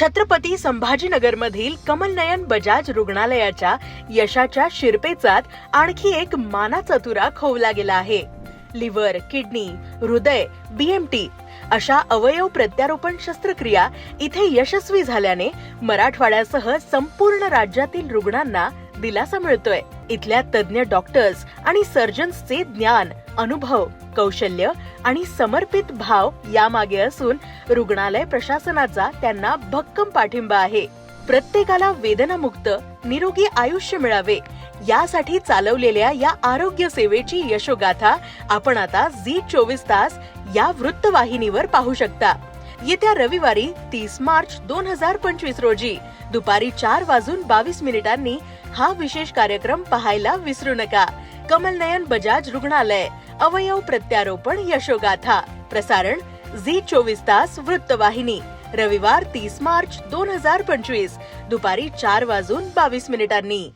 छत्रपती संभाजीनगरमधील कमलनयन बजाज रुग्णालयाच्या यशाच्या शिरपेचात आणखी एक मानाचा तुरा खोवला गेला आहे. लिव्हर किडनी हृदय बीएमटी अशा अवयव प्रत्यारोपण शस्त्रक्रिया इथे यशस्वी झाल्याने मराठवाड्यासह संपूर्ण राज्यातील रुग्णांना दिलासा मिळतोय. इथल्या तज्ज्ञ डॉक्टर्स आणि सर्जन्सचे ज्ञान अनुभव कौशल्य आणि समर्पित भाव यामागे असून रुग्णालय प्रशासनाचा त्यांना भक्कम पाठिंबा आहे. प्रत्येकाला वेदनामुक्त निरोगी आयुष्य मिळावे यासाठी चालवलेल्या या आरोग्य सेवेची यशोगाथा आपण आता झी चोवीस तास या वृत्तवाहिनीवर पाहू शकता. येत्या रविवारी तीस मार्च दोन हजार पंचवीस रोजी दुपारी चार वाजून बावीस मिनिटांनी हा विशेष कार्यक्रम पाहायला विसरू नका. कमलनयन बजाज रुग्णालय अवयव प्रत्यारोपण यशोगाथा प्रसारण झी चोवीस तास वृत्तवाहिनी रविवार तीस मार्च दोन हजार पंचवीस दुपारी चार वाजून बावीस मिनिटांनी.